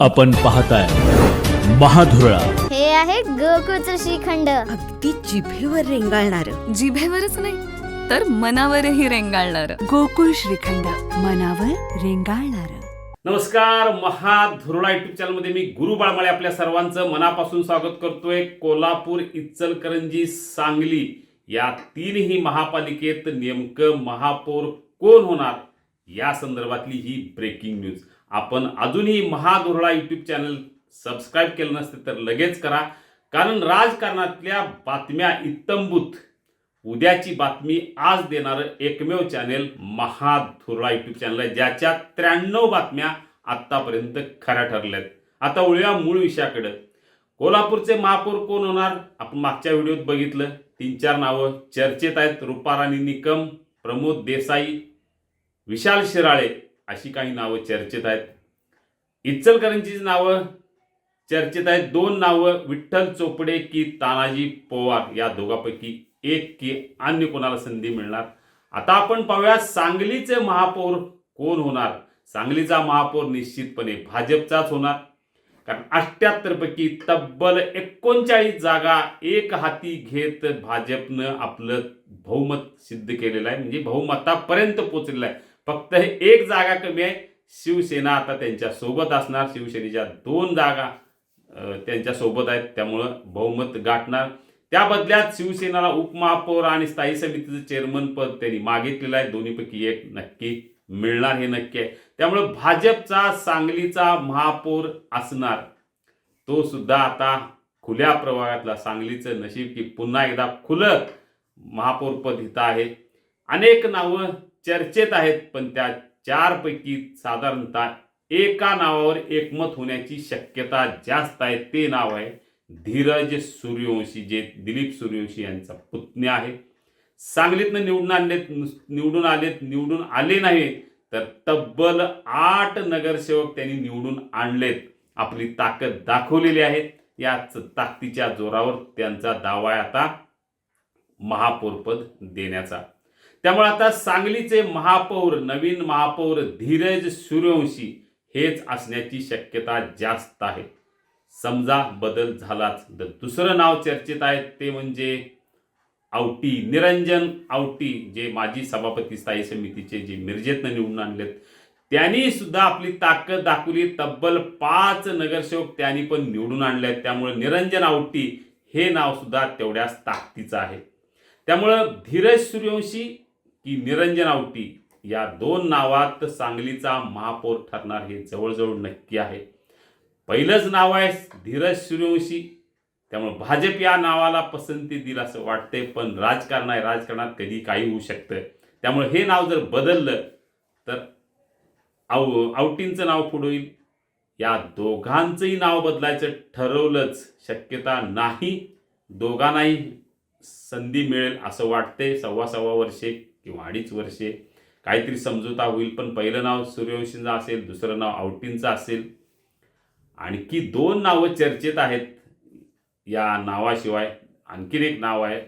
आपण पाहताय महाधुरळा. हे आहे गोकुळचं श्रीखंड. अगदी जिभेवर रेंगाळणार. जिभेवरच नाही तर मनावरही रेंगाळणार. गोकुळ श्रीखंड मनावर रेंगाळणार. नमस्कार महाधुरळा युट्यूब चॅनलमध्ये मी गुरु बाळमाळे आपल्या सर्वांचं मनापासून स्वागत करतोय. कोल्हापूर इचलकरंजी सांगली या तीनही महापालिकेत नेमकं महापौर कोण होणार? या संदर्भातली ही ब्रेकिंग न्यूज आपण अजूनही महाधुरळा यूट्यूब चॅनल सबस्क्राईब केलं नसते तर लगेच करा. कारण राजकारणातल्या बातम्या इत्तंभूत. उद्याची बातमी आज देणारं एकमेव चॅनेल महाधुरळा यूट्यूब चॅनल आहे ज्याच्या त्र्याण्णव बातम्या आत्तापर्यंत खऱ्या ठरल्यात. आता वळूया मूळ विषयाकडं. कोल्हापूरचे महापौर कोण होणार? आपण मागच्या व्हिडिओत बघितलं. तीन चार नावं चर्चेत आहेत. रुपाराणी निकम प्रमोद देसाई विशाल शिराळे अशी काही नावं चर्चेत आहेत. इचलकरंजीची नावं चर्चेत आहेत. दोन नावं विठ्ठल चोपडे की तानाजी पवार. या दोघांपैकी एक की अन्य कोणाला संधी मिळणार? आता आपण पाहूया सांगलीचे महापौर कोण होणार? सांगलीचा महापौर निश्चितपणे भाजपचाच होणार. कारण अठ्ठ्याहत्तरपैकी तब्बल एकोणचाळीस जागा एक हाती घेत भाजपनं आपलं बहुमत सिद्ध केलेलं आहे. म्हणजे बहुमतापर्यंत पोचलेलं आहे. फक्त हे एक जागा कमी आहे. शिवसेना आता त्यांच्यासोबत असणार. शिवसेनेच्या दोन जागा त्यांच्यासोबत त्यांच्यासोबत आहेत. त्यामुळं बहुमत गाठणार. त्या बदल्यात शिवसेनेला उपमहापौर आणि स्थायी समितीचं चेअरमन पद त्यांनी मागितलेलं आहे. दोन्हीपैकी एक नक्की मिळणार हे नक्की आहे. त्यामुळं भाजपचा सांगलीचा महापौर असणार तो सुद्धा आता खुल्या प्रभागातला सांगलीचं नशीब की पुन्हा एकदा खुलं महापौर पद इथं आहे. अनेक नावं चर्चेत आहेत पण त्या चारपैकी साधारणतः एका नावावर एकमत होण्याची शक्यता जास्त आहे. ते नाव आहे धीरज सूर्यवंशी जे दिलीप सूर्यवंशी यांचा पुतण्या आहे. सांगलीतनं निवडून आणलेत निवडून आलेत निवडून आले नाही तर तब्बल आठ नगरसेवक त्यांनी निवडून आणलेत. आपली ताकद दाखवलेली आहे. याच ताकदीच्या जोरावर त्यांचा दावा आहे आता महापौरपद देण्याचा. त्यामुळे आता सांगलीचे महापौर नवीन महापौर धीरज सूर्यवंशी हेच असण्याची शक्यता जास्त आहे. समजा बदल झालाच तर दुसरं नाव चर्चेत आहे ते म्हणजे आवटी निरंजन आवटी जे माजी सभापती स्थायी समितीचे जे मिरजेतनं निवडून आणलेत त्यांनी सुद्धा आपली ताकद दाखवली. तब्बल पाच नगरसेवक त्यांनी पण निवडून आणले आहेत त्यामुळे निरंजन आवटी हे नाव सुद्धा तेवढ्याच ताकदीचं आहे. त्यामुळं धीरज सूर्यवंशी की निरंजन आवटी या दोन नावात सांगलीचा महापौर ठरणार हे जवळजवळ नक्की आहे. पहिलंच नाव आहे धीरज सूर्यवंशी. त्यामुळे भाजप या नावाला पसंती दिल असं वाटतंय पण राजकारण आहे राजकारणात कधी काही होऊ शकतं. त्यामुळे हे नाव जर बदललं तर आव आवटींचं नाव पुढे येईल. या दोघांचंही नाव बदलायचं ठरवलंच शक्यता नाही. दोघांनाही संधी मिळेल असं वाटते सव्वा सव्वा वर्षे किंवा अडीच वर्षे. काहीतरी समजोता होईल पण पहिलं नाव सूर्यवंशींचं असेल दुसरं नाव आवटींचं असेल. आणखी दोन नावं चर्चेत आहेत या नावाशिवाय. आणखीन एक नाव आहे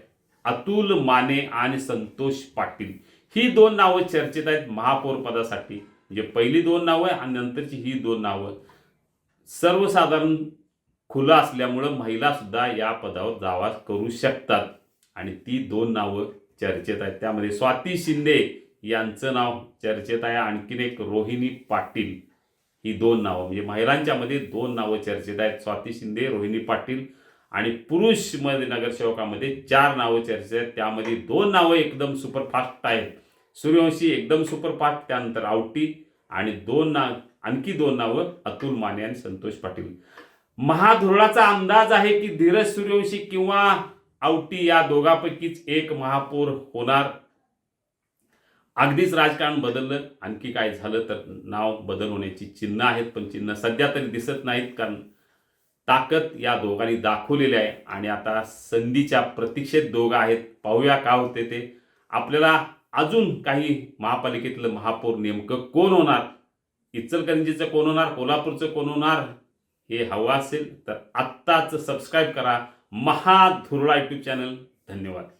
अतुल माने आणि संतोष पाटील. ही दोन नावं चर्चेत आहेत महापौरपदासाठी. म्हणजे पहिली दोन नावं आणि नंतरची ही दोन नावं. सर्वसाधारण खुलं असल्यामुळं महिलासुद्धा या पदावर दावा करू शकतात. आणि ती दोन नावं चर्चेत आहेत. त्यामध्ये स्वाती शिंदे यांचं नाव चर्चेत आहे. आणखीन एक रोहिणी पाटील. ही दोन नावं. म्हणजे महिलांच्या मध्ये दोन नावं चर्चेत आहेत. स्वाती शिंदे रोहिणी पाटील आणि पुरुषमध्ये नगरसेवकामध्ये चार नावं चर्चेत आहेत. त्यामध्ये दोन नावं एकदम सुपरफास्ट आहेत. सूर्यवंशी एकदम सुपरफास्ट त्यानंतर आवटी आणि दोन नाव आणखी दोन नावं अतुल माने आणि संतोष पाटील. महाधुरळाचा अंदाज आहे की धीरज सूर्यवंशी किंवा आवटी या दोघांपैकीच एक महापौर होणार. अगदीच राजकारण बदललं आणखी काय झालं तर नाव बदल होण्याची चिन्ह आहेत पण चिन्ह सध्या तरी दिसत नाहीत कारण ताकद या दोघांनी दाखवलेली आहे. आणि आता संधीच्या प्रतीक्षेत दोघं आहेत. पाहूया का होते ते. आपल्याला अजून काही महापालिकेतलं महापौर नेमकं कोण होणार? इचलकरंजीचं कोण होणार? कोल्हापूरचं कोण होणार? हे हवं असेल तर आत्ताच सबस्क्राईब करा. Mahadhurala YouTube channel. धन्यवाद.